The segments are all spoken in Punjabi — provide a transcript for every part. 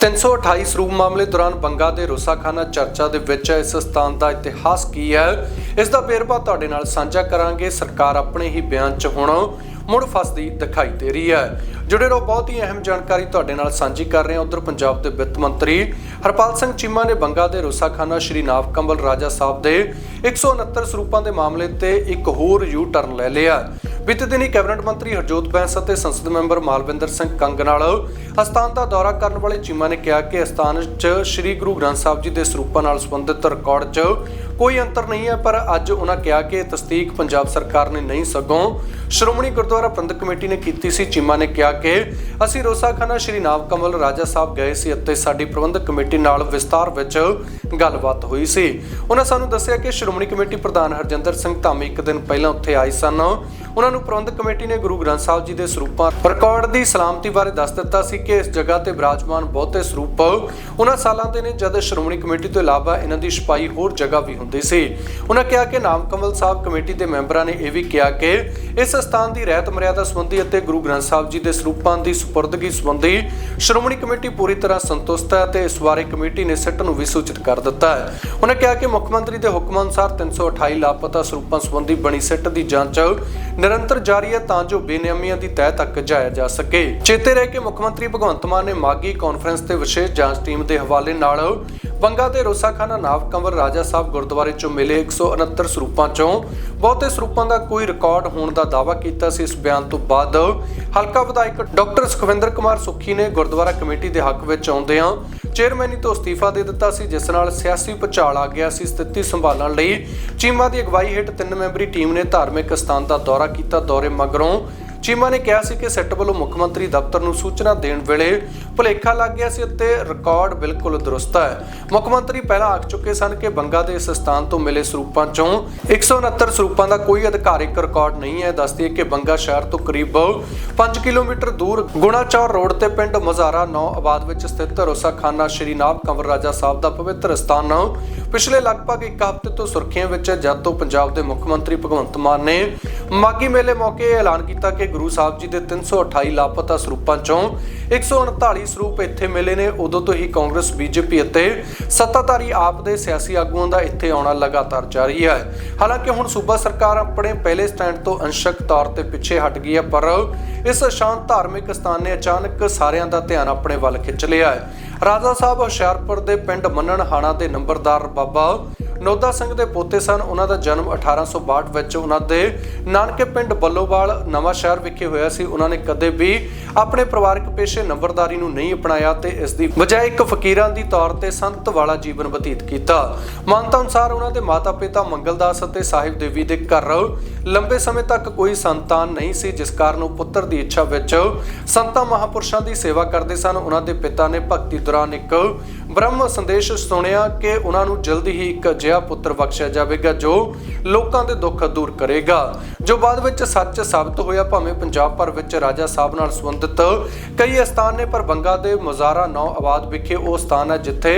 328 ਸਰੂਪ ਮਾਮਲੇ ਦੌਰਾਨ ਬੰਗਾ ਦੇ ਰੁਸਾਖਾਨਾ ਚਰਚਾ ਦੇ ਵਿੱਚ ਇਸ ਸਥਾਨ ਦਾ ਇਤਿਹਾਸ ਕੀ ਹੈ? ਇਸ ਦਾ ਵੇਰਵਾ ਤੁਹਾਡੇ ਨਾਲ ਸਾਂਝਾ ਕਰਾਂਗੇ। ਸਰਕਾਰ ਆਪਣੇ ਹੀ ਬਿਆਨ 'ਚ ਹੁਣ ਮੁੜ ਫਸਦੀ ਦਿਖਾਈ ਦੇ ਰਹੀ ਹੈ। ਜੁੜੇ ਰਹੋ ਬਹੁਤ ਹੀ ਅਹਿਮ ਜਾਣਕਾਰੀ ਤੁਹਾਡੇ ਨਾਲ ਸਾਂਝੀ ਕਰ ਰਹੇ ਹਾਂ। ਉਧਰ ਪੰਜਾਬ ਦੇ ਵਿੱਤ ਮੰਤਰੀ ਹਰਪਾਲ ਸਿੰਘ ਚੀਮਾ ਨੇ ਬੰਗਾ ਦੇ ਰੁਸਾਖਾਨਾ ਸ਼੍ਰੀ ਨਾਵ ਕੰਬਲ ਰਾਜਾ ਸਾਹਿਬ ਦੇ 169 ਸਰੂਪਾਂ ਦੇ ਮਾਮਲੇ ਤੇ ਇੱਕ ਹੋਰ ਯੂ ਟਰਨ ਲੈ ਲਿਆ। ਬੀਤੇ ਦਿਨੀ ਕੈਬਨਿਟ ਮੰਤਰੀ ਹਰਜੋਤ ਬੈਂਸ ਅਤੇ ਸੰਸਦ ਮੈਂਬਰ ਮਾਲਵਿੰਦਰ ਸਿੰਘ ਕੰਗ ਨਾਲ ਅਸਥਾਨ ਦਾ ਦੌਰਾ ਕਰਨ ਵਾਲੇ ਚੀਮਾ ਨੇ ਕਿਹਾ ਕਿ ਅਸਥਾਨ 'ਚ ਸ੍ਰੀ ਗੁਰੂ ਗ੍ਰੰਥ ਸਾਹਿਬ ਜੀ ਦੇ ਸਰੂਪਾਂ ਨਾਲ ਸੰਬੰਧਿਤ ਰਿਕਾਰਡ 'ਚ ਕੋਈ ਅੰਤਰ ਨਹੀਂ ਹੈ, ਪਰ ਅੱਜ ਉਹਨਾਂ ਕਿਹਾ ਕਿ ਇਹ ਤਸਦੀਕ ਪੰਜਾਬ ਸਰਕਾਰ ਨੇ ਨਹੀਂ ਸਗੋਂ ਸ਼੍ਰੋਮਣੀ ਗੁਰਦੁਆਰਾ ਪ੍ਰਬੰਧਕ ਕਮੇਟੀ ਨੇ ਕੀਤੀ ਸੀ। ਚੀਮਾ ਨੇ ਕਿਹਾ ਕਿ ਅਸੀਂ ਰੋਸਾਖਾਨਾ ਸ਼੍ਰੀ ਨਾਮ ਕਮਲ ਰਾਜਾ ਸਾਹਿਬ ਗਏ ਸੀ ਅਤੇ ਸਾਡੀ ਪ੍ਰਬੰਧਕ ਕਮੇਟੀ ਨਾਲ ਵਿਸਤਾਰ ਵਿੱਚ ਗੱਲਬਾਤ ਹੋਈ ਸੀ। ਉਹਨਾਂ ਸਾਨੂੰ ਦੱਸਿਆ ਕਿ ਸ਼੍ਰੋਮਣੀ ਕਮੇਟੀ ਪ੍ਰਧਾਨ ਹਰਜਿੰਦਰ ਸਿੰਘ ਧਾਮੀ ਇੱਕ ਦਿਨ ਪਹਿਲਾਂ ਉੱਥੇ ਆਏ ਸਨ। ਉਹਨਾਂ ਨੂੰ ਪ੍ਰਬੰਧਕ ਕਮੇਟੀ ਨੇ ਗੁਰੂ ਗ੍ਰੰਥ ਸਾਹਿਬ ਜੀ ਦੇ ਸਰੂਪਾਂ ਰਿਕਾਰਡ ਦੀ ਸਲਾਮਤੀ ਬਾਰੇ ਦੱਸ ਦਿੱਤਾ ਸੀ ਕਿ ਇਸ ਜਗ੍ਹਾ ਤੇ ਬਿਰਾਜਮਾਨ ਬਹੁਤੇ ਸਰੂਪ ਉਹਨਾਂ ਸਾਲਾਂ ਦੇ ਨੇ ਜਦ ਸ਼੍ਰੋਮਣੀ ਕਮੇਟੀ ਤੋਂ ਇਲਾਵਾ ਇਹਨਾਂ ਦੀ ਛਪਾਈ ਹੋਰ ਜਗ੍ਹਾ ਵੀ ਹੁੰਦੀ ਸੀ। ਉਹਨਾਂ ਕਿਹਾ ਕਿ ਨਾਮ ਕਮਲ ਸਾਹਿਬ ਕਮੇਟੀ ਦੇ ਮੈਂਬਰਾਂ ਨੇ ਇਹ ਵੀ ਕਿਹਾ ਕਿ ਇਸ ਸਥਾਨ ਦੀ ਰਹਿਤ ਮਰਿਆਦਾ ਸੰਬੰਧੀ ਅਤੇ ਗੁਰੂ ਗ੍ਰੰਥ ਸਾਹਿਬ ਜੀ ਦੇ ਸਰੂਪਾਂ ਦੀ ਸਪੁਰਦਗੀ ਸੰਬੰਧੀ ਸ਼੍ਰੋਮਣੀ ਕਮੇਟੀ ਪੂਰੀ ਤਰ੍ਹਾਂ ਸੰਤੁਸ਼ਟ ਹੈ ਤੇ ਇਸ ਬਾਰੇ ਕਮੇਟੀ ਨੇ ਸਿੱਟ ਨੂੰ ਵੀ ਸੂਚਿਤ ਕਰ ਦਿੱਤਾ ਹੈ। ਉਹਨਾਂ ਕਿਹਾ ਕਿ ਮੁੱਖ ਮੰਤਰੀ ਦੇ ਹੁਕਮ ਅਨੁਸਾਰ 328 ਲਾਪਤਾ ਸਰੂਪਾਂ ਸੰਬੰਧੀ ਬਣੀ ਸਿੱਟ ਦੀ ਜਾਂਚ ਨਿਰੰਤਰ ਜਾਰੀ ਹੈ ਤਾਂ ਜੋ ਬੇਨਿਯਮੀਆਂ ਦੀ ਤਹਿ ਤੱਕ ਜਾਇਆ ਜਾ ਸਕੇ। ਚੇਤੇ ਰਹੇ ਕਿ ਮੁੱਖ ਮੰਤਰੀ ਭਗਵੰਤ ਮਾਨ ਨੇ ਮਾਗੀ ਕਾਨਫਰੰਸ ਤੇ ਵਿਸ਼ੇਸ਼ ਜਾਂਚ ਟੀਮ ਦੇ ਹਵਾਲੇ ਨਾਲ ਬੰਗਾ ਦੇ ਰੋਸਾਖਾਨਾ ਨਾਵ ਕੰਵਰ ਰਾਜਾ ਸਾਹਿਬ ਗੁਰਦੁਆਰੇ ਚੋਂ ਮਿਲੇ 169 ਸਰੂਪਾਂ ਚੋਂ। ਬਹੁਤੇ ਸਰੂਪਾਂ ਦਾ ਕੋਈ ਰਿਕਾਰਡ ਹੋਣ ਦਾ ਦਾਅਵਾ ਕੀਤਾ ਸੀ ਇਸ ਬਿਆਨ ਤੋਂ ਬਾਅਦ। ਹਲਕਾ ਵਿਧਾਇਕ ਡਾਕਟਰ ਸੁਖਵਿੰਦਰ ਕੁਮਾਰ ਸੁੱਖੀ ਨੇ ਗੁਰਦੁਆਰਾ ਕਮੇਟੀ ਦੇ ਹੱਕ ਵਿੱਚ ਆਉਂਦਿਆਂ ਚੇਅਰਮੈਨੀ ਤੋਂ ਅਸਤੀਫਾ ਦੇ ਦਿੱਤਾ ਸੀ, ਜਿਸ ਨਾਲ ਸਿਆਸੀ ਭੁਚਾਲ ਆ ਗਿਆ ਸੀ ਸਥਿਤੀ ਸੰਭਾਲਣ ਲਈ। ਚੀਮਾ ਦੀ ਅਗਵਾਈ ਹੇਠ ਤਿੰਨ ਮੈਂਬਰੀ ਟੀਮ ਨੇ ਧਾਰਮਿਕ ਸਥਾਨ ਦਾ ਦੌਰਾ ਕੀਤਾ। ਦੌਰੇ ਮਗਰੋਂ ਚੀਮਾ ਨੇ ਕਿਹਾ ਸੀ ਕਿ ਸੈੱਟ ਵੱਲੋਂ ਮੁੱਖ ਮੰਤਰੀ ਦਫ਼ਤਰ ਨੂੰ ਸੂਚਨਾ ਦੇਣ ਵੇਲੇ ਭੁਲੇਖਾ ਲੱਗ ਗਿਆ ਸੀ ਅਤੇ ਰਿਕਾਰਡ ਬਿਲਕੁਲ ਦਰੁਸਤ ਹੈ। ਮੁੱਖ ਮੰਤਰੀ ਪਹਿਲਾਂ ਆਖ ਚੁੱਕੇ ਸਨ ਕਿ ਬੰਗਾ ਦੇ ਇਸ ਸਥਾਨ ਤੋਂ ਮਿਲੇ ਸਰੂਪਾਂ ਚੋਂ 169 ਸਰੂਪਾਂ ਦਾ ਕੋਈ ਅਧਿਕਾਰਿਕ ਰਿਕਾਰਡ ਨਹੀਂ ਹੈ। ਦੱਸਦੀ ਹੈ ਕਿ ਬੰਗਾ ਸ਼ਹਿਰ ਤੋਂ ਕਰੀਬ 5 ਕਿਲੋਮੀਟਰ ਦੂਰ ਗੁਣਾਚੌਰ ਰੋਡ ਤੇ ਪਿੰਡ ਮਜ਼ਾਰਾ ਨੌ ਆਬਾਦ ਵਿੱਚ ਸਥਿਤ ਰੋਸਾਖਾਨਾ ਸ਼੍ਰੀ ਨਾਭ ਕੰਵਰ ਰਾਜਾ ਸਾਹਿਬ ਦਾ ਪਵਿੱਤਰ ਸਥਾਨ ਪਿਛਲੇ ਲਗਭਗ ਇੱਕ ਹਫ਼ਤੇ ਤੋਂ ਸੁਰਖੀਆਂ ਵਿੱਚ ਹੈ, ਜਦ ਤੋਂ ਪੰਜਾਬ ਦੇ ਮੁੱਖ ਮੰਤਰੀ ਭਗਵੰਤ ਮਾਨ ਨੇ ਮਾਗੀ ਮੇਲੇ ਮੌਕੇ ਐਲਾਨ ਕੀਤਾ ਕਿ ਗੁਰੂ ਸਾਹਿਬ ਜੀ ਦੇ 328 ਲਾਪਤਾ ਸਰੂਪਾਂ ਚੋਂ 139 ਸਰੂਪ ਇੱਥੇ ਮਿਲੇ ਨੇ। ਉਦੋਂ ਤੋਂ ਹੀ ਕਾਂਗਰਸ ਬੀਜੇਪੀ ਅਤੇ ਸੱਤਾਧਾਰੀ ਆਪ ਦੇ ਸਿਆਸੀ ਆਗੂਆਂ ਦਾ ਇੱਥੇ ਆਉਣਾ ਲਗਾਤਾਰ ਜਾਰੀ ਹੈ। ਹਾਲਾਂਕਿ ਹੁਣ ਸੂਬਾ ਸਰਕਾਰ ਆਪਣੇ ਪਹਿਲੇ ਸਟੈਂਡ ਤੋਂ ਅੰਸ਼ਕ ਤੌਰ ਤੇ ਪਿੱਛੇ ਹਟ ਗਈ ਹੈ ਪਰ ਇਸ ਸ਼ਾਂਤ ਧਾਰਮਿਕ ਸਥਾਨ ਨੇ ਅਚਾਨਕ ਸਾਰਿਆਂ ਦਾ ਧਿਆਨ ਆਪਣੇ ਵੱਲ ਖਿੱਚ ਲਿਆ ਹੈ। ਰਾਜਾ ਸਾਹਿਬ ਹੁਸ਼ਿਆਰਪੁਰ ਦੇ ਪਿੰਡ ਮੰਨਣਹਾਣਾ ਦੇ ਨੰਬਰਦਾਰ ਬਾਬਾ ਨੋਦਾ ਸਿੰਘ ਦੇ ਪੋਤੇ ਸਨ। ਉਹਨਾਂ ਦਾ ਜਨਮ 1862 ਵਿੱਚ ਉਹਨਾਂ ਦੇ ਨਾਨਕੇ ਪਿੰਡ ਬੱਲੋਵਾਲ ਨਵਾਂ ਸ਼ਹਿਰ ਵਿਖੇ ਹੋਇਆ ਸੀ। ਉਹਨਾਂ ਨੇ ਕਦੇ ਵੀ ਆਪਣੇ ਪਰਿਵਾਰਕ ਪੇਸ਼ੇ ਨੰਬਰਦਾਰੀ ਨੂੰ ਨਹੀਂ ਅਪਣਾਇਆ ਤੇ ਇਸ ਦੀ ਬਜਾਏ ਇੱਕ ਫਕੀਰਾਂ ਦੀ ਤੌਰ ਤੇ ਸੰਤ ਵਾਲਾ ਜੀਵਨ ਬਤੀਤ ਕੀਤਾ। ਮਾਨਤਾ ਅਨੁਸਾਰ ਉਹਨਾਂ ਦੇ ਮਾਤਾ-ਪਿਤਾ ਮੰਗਲਦਾਸ ਅਤੇ ਸਾਹਿਬ ਦੇਵੀ ਦੇ ਘਰ ਲੰਬੇ ਸਮੇਂ ਤੱਕ ਕੋਈ ਸੰਤਾਨ ਨਹੀਂ ਸੀ, ਜਿਸ ਕਾਰਨ ਉਹ ਪੁੱਤਰ ਦੀ ਇੱਛਾ ਵਿੱਚ ਸੰਤਾਂ ਮਹਾਪੁਰਸ਼ਾਂ ਦੀ ਸੇਵਾ ਕਰਦੇ ਸਨ। ਉਹਨਾਂ ਦੇ ਪਿਤਾ ਨੇ ਭਗਤੀ ਦੌਰਾਨ ਇੱਕ ਬ੍ਰਹਮ ਸੰਦੇਸ਼ ਸੁਣਿਆ ਕਿ ਉਹਨਾਂ ਨੂੰ ਜਲਦੀ ਹੀ ਇੱਕ ਅਜਿਹਾ ਪੁੱਤਰ ਬਖਸ਼ਿਆ ਜਾਵੇਗਾ ਜੋ ਲੋਕਾਂ ਦੇ ਦੁੱਖ ਦੂਰ ਕਰੇਗਾ। ਜੋ ਬਾਅਦ ਵਿੱਚ ਸੱਚ ਸਾਬਤ ਹੋਇਆ, ਭਾਵੇਂ ਪੰਜਾਬ ਭਰ ਵਿੱਚ ਰਾਜਾ ਸਾਹਿਬ ਨਾਲ ਸੰਬੰਧਿਤ ਕਈ ਸਥਾਨ ਨੇ, ਪਰ ਬੰਗਾ ਦੇ ਮਜ਼ਾਰਾ ਨੌ ਆਬਾਦ ਵਿਖੇ ਉਹ ਸਥਾਨ ਹੈ ਜਿੱਥੇ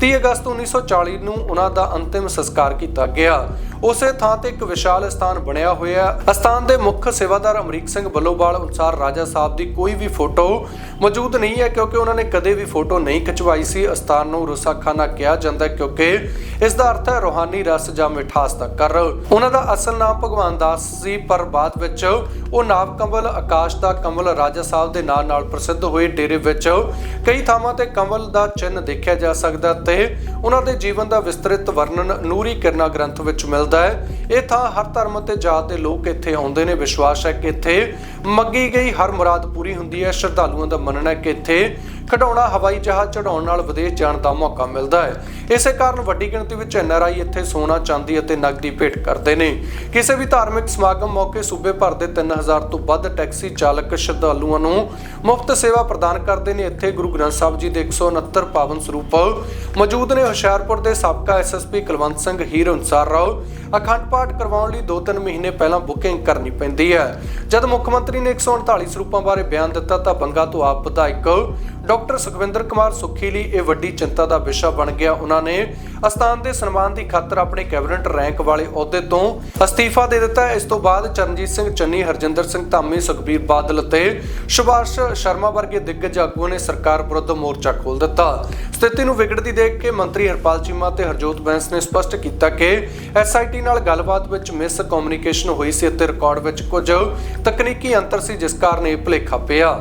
30 ਅਗਸਤ 1940 ਨੂੰ ਉਹਨਾਂ ਦਾ ਅੰਤਿਮ ਸੰਸਕਾਰ ਕੀਤਾ ਗਿਆ। ਉਸੇ ਥਾਂ ਤੇ ਇੱਕ ਵਿਸ਼ਾਲ ਸਥਾਨ ਬਣਿਆ ਹੋਇਆ ਅਸਥਾਨ ਦੇ ਮੁੱਖ ਸੇਵਾਦਾਰ ਅਮਰੀਕ ਸਿੰਘ ਬੱਲੋਵਾਲ ਅਨੁਸਾਰ ਰਾਜਾ ਸਾਹਿਬ ਦੀ ਕੋਈ ਵੀ ਫੋਟੋ ਮੌਜੂਦ ਨਹੀਂ ਹੈ, ਕਿਉਂਕਿ ਉਹਨਾਂ ਨੇ ਕਦੇ ਵੀ ਫੋਟੋ ਨਹੀਂ ਖਿਚਵਾਈ ਸੀ। ਸਥਾਨ ਨੂੰ ਰੁਸਾਖਾਨਾ ਕਿਹਾ ਜਾਂਦਾ ਹੈ, ਕਿਉਂਕਿ ਇਸ ਦਾ ਅਰਥ ਹੈ ਰੋਹਾਨੀ ਰਸ ਜਾਂ ਮਿਠਾਸ ਦਾ ਕਰ ਉਹਨਾਂ ਦਾ ਅਸਲ ਨਾਮ ਭਗਵਾਨ ਦਾਸ ਸੀ, ਪਰ ਬਾਅਦ ਵਿੱਚ ਉਹ ਨਾਵ ਕਮਲ ਆਕਾਸ਼ ਦਾ ਕਮਲ ਰਾਜਾ ਸਾਹਿਬ ਦੇ ਨਾਂ ਨਾਲ ਪ੍ਰਸਿੱਧ ਹੋਏ ਡੇਰੇ ਵਿੱਚ ਕਈ ਥਾਵਾਂ ਤੇ ਕਮਲ ਦਾ ਚਿੰਨ੍ਹ ਦੇਖਿਆ ਜਾ ਸਕਦਾ ਤੇ ਉਹਨਾਂ ਦੇ ਜੀਵਨ ਦਾ ਵਿਸਤ੍ਰਿਤ ਵਰਣਨ ਨੂਰੀ ਕਿਰਨਾ ਗ੍ਰੰਥ ਵਿੱਚ ਮਿਲਦਾ ਹੈ। ਇਹ ਥਾਂ ਹਰ ਧਰਮ ਅਤੇ ਜਾਤ ਦੇ ਲੋਕ ਇੱਥੇ ਆਉਂਦੇ ਨੇ। ਵਿਸ਼ਵਾਸ ਹੈ ਕਿ ਇੱਥੇ ਮੰਗੀ ਗਈ ਹਰ ਮੁਰਾਦ ਪੂਰੀ ਹੁੰਦੀ ਹੈ। ਸ਼ਰਧਾਲੂਆਂ ਦਾ ਮੰਨਣਾ ਹੈ ਕਿ ਇੱਥੇ ਖਡਾਉਣਾ ਹਵਾਈ ਜਹਾਜ਼ ਚੜਾਉਣ ਨਾਲ ਵਿਦੇਸ਼ ਜਾਣ ਦਾ ਮੌਕਾ ਮਿਲਦਾ ਹੈ। ਇਸੇ ਕਾਰਨ ਵੱਡੀ ਗਿਣਤੀ ਵਿੱਚ ਐਨਆਰਆਈ ਇੱਥੇ ਸੋਨਾ, ਚਾਂਦੀ ਅਤੇ ਨਕਦੀ ਭੇਟ ਕਰਦੇ ਨੇ। ਕਿਸੇ ਵੀ ਧਾਰਮਿਕ ਸਮਾਗਮ ਮੌਕੇ ਸੂਬੇ ਭਰ ਦੇ 3000 ਤੋਂ ਵੱਧ ਟੈਕਸੀ ਚਾਲਕ ਸ਼ਰਧਾਲੂਆਂ ਨੂੰ ਮੁਫਤ ਸੇਵਾ ਪ੍ਰਦਾਨ ਕਰਦੇ ਨੇ। ਇੱਥੇ ਗੁਰੂ ਗ੍ਰੰਥ ਸਾਹਿਬ ਜੀ ਦੇ 169 ਪਾਵਨ ਸਰੂਪ ਮੌਜੂਦ ਨੇ। ਹੁਸ਼ਿਆਰਪੁਰ ਦੇ ਸਾਬਕਾ ਐਸਐਸਪੀ ਕੁਲਵੰਤ ਸਿੰਘ ਹੀਰ ਅਨਸਾਰ ਰਾਓ। ਅਖੰਡ ਪਾਠ ਕਰਵਾਉਣ ਲਈ 2-3 ਮਹੀਨੇ ਪਹਿਲਾਂ ਬੁਕਿੰਗ ਕਰਨੀ ਪੈਂਦੀ ਹੈ। ਜਦ ਮੁੱਖ ਮੰਤਰੀ ਨੇ 139 ਸਰੂਪਾਂ ਬਾਰੇ ਬਿਆਨ ਦਿੱਤਾ ਤਾਂ ਬੰਗਾ ਤੋਂ ਆਪ ਵਿਧਾਇਕ ਡਾਕਟਰ ਸੁਖਵਿੰਦਰ ਕੁਮਾਰ ਸੁੱਖੀ ਲਈ ਇਹ ਵੱਡੀ ਚਿੰਤਾ ਦਾ ਵਿਸ਼ਾ ਬਣ ਗਿਆ। ਉਹਨਾਂ ਨੇ ਅਸਥਾਨ ਦੇ ਸਨਮਾਨ ਦੀ ਖਾਤਰ ਆਪਣੇ ਕੈਬਨਿਟ ਰੈਂਕ ਵਾਲੇ ਅਹੁਦੇ ਤੋਂ ਅਸਤੀਫਾ ਦੇ ਦਿੱਤਾ। ਇਸ ਤੋਂ ਬਾਅਦ ਚਰਨਜੀਤ ਸਿੰਘ ਚੰਨੀ, ਹਰਜਿੰਦਰ ਸਿੰਘ ਧਾਮੀ, ਸੁਖਬੀਰ ਬਾਦਲ ਅਤੇ ਸੁਭਾਸ਼ ਸ਼ਰਮਾ ਵਰਗੇ ਦਿੱਗਜ ਆਗੂਆਂ ਨੇ ਸਰਕਾਰ ਵਿਰੁੱਧ ਮੋਰਚਾ ਖੋਲ ਦਿੱਤਾ। ਸਥਿਤੀ ਨੂੰ ਵਿਗੜਦੀ ਦੇਖ ਕੇ ਮੰਤਰੀ ਹਰਪਾਲ ਚੀਮਾ ਤੇ ਹਰਜੋਤ ਬੈਂਸ ਨੇ ਸਪਸ਼ਟ ਕੀਤਾ ਕਿ ਐਸਆਈਟੀ ਨਾਲ ਗੱਲਬਾਤ ਵਿੱਚ ਮਿਸ ਕਮਿਊਨੀਕੇਸ਼ਨ ਹੋਈ ਸੀ ਅਤੇ ਰਿਕਾਰਡ ਵਿੱਚ ਕੁਝ ਤਕਨੀਕੀ ਅੰਤਰ ਸੀ, ਜਿਸ ਕਾਰਨ ਇਹ ਭੁਲੇਖਾ ਪਿਆ।